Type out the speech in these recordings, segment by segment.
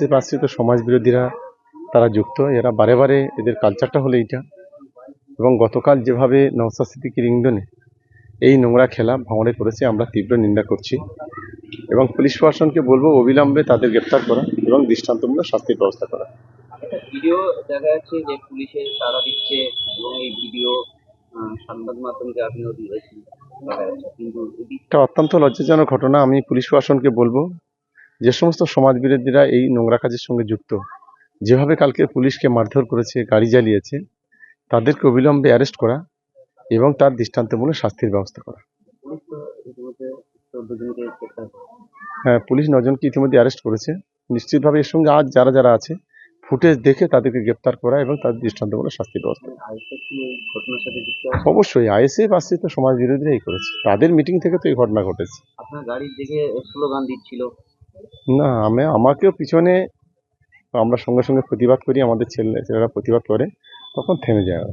ISF আশ্রিত সমাজ বিরোধীরা তারা যুক্ত এরা বারে বারে এদের কালচারটা হলো এইটা। এবং গতকাল যেভাবে নওসাদ সিদ্দিকির ইন্ধনে এই নোংরা খেলা ভাঙড়ে করেছে আমরা তীব্র নিন্দা করছি। এবং পুলিশ প্রশাসনকে বলব অবিলম্বে তাদের গ্রেপ্তার করা এবং দৃষ্টান্তমূলক শাস্তির ব্যবস্থা করা। ভিডিও দেখা যাচ্ছে যে পুলিশের তারা দিচ্ছে এবং এই ভিডিও সংবাদ মাধ্যমকে এটি অত্যন্ত লজ্জাজনক ঘটনা আমি পুলিশ প্রশাসনকে বলব যে সমস্ত সমাজ বিরোধীরা এই নোংরা কাজের সঙ্গে যুক্ত, যেভাবে কালকে পুলিশকে মারধর করেছে, গাড়ি জ্বালিয়েছে, তাদেরকে অবিলম্বে অ্যারেস্ট করা এবং তার দৃষ্টান্তমূলক শাস্তির ব্যবস্থা করা। তো। হ্যাঁ পুলিশ নজনকে ইতিমধ্যে অ্যারেস্ট করেছে। নিশ্চিতভাবে এর সঙ্গে আজ যারা যারা আছে, ফুটেজ দেখে তাদেরকে গ্রেপ্তার করা এবং তাদের দৃষ্টান্তমূলক শাস্তির ব্যবস্থা অবশ্যই, আইএসএফ আইএসএফ আশ্রিত সমাজ বিরোধীরা এই করেছে। তাদের মিটিং থেকে তো এই ঘটনা ঘটেছে। আপনার গাড়ির দিকে স্লোগান দিচ্ছিল না আমি আমাকেও পিছনে আমরা সঙ্গে সঙ্গে প্রতিবাদ করি আমাদের ছেলে ছেলেরা প্রতিবাদ করে তখন থেমে যায়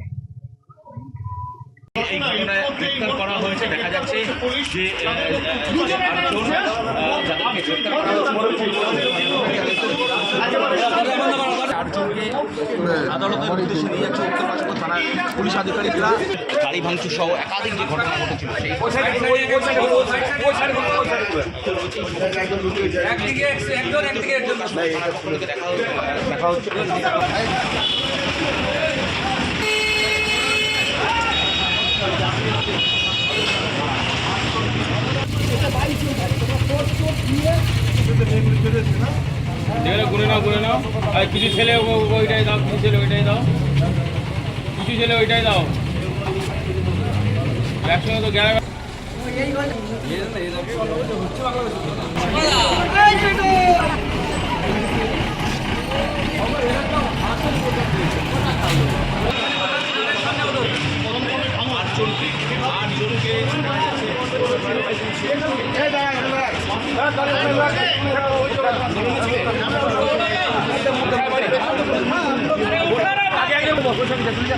দেখা যাচ্ছে আটজনকে আদালতের উদ্দেশ্যে নিয়ে যাচ্ছে। উত্তর কাশীপুর থানার পুলিশ আধিকারিকরা। গাড়ি ভাঙচুর সহ একাধিক যে ঘটনা ঘটেছিল দেখা হচ্ছে যেগুলো গুনে নাও গুনে নাও আর কিছু ছেলে ওইটাই দাও কিছু ছেলে ওইটাই দাও কিছু ছেলে ওইটাই দাও একসঙ্গে তো গ্যারা আটজনকে আটজনকে আগে suya.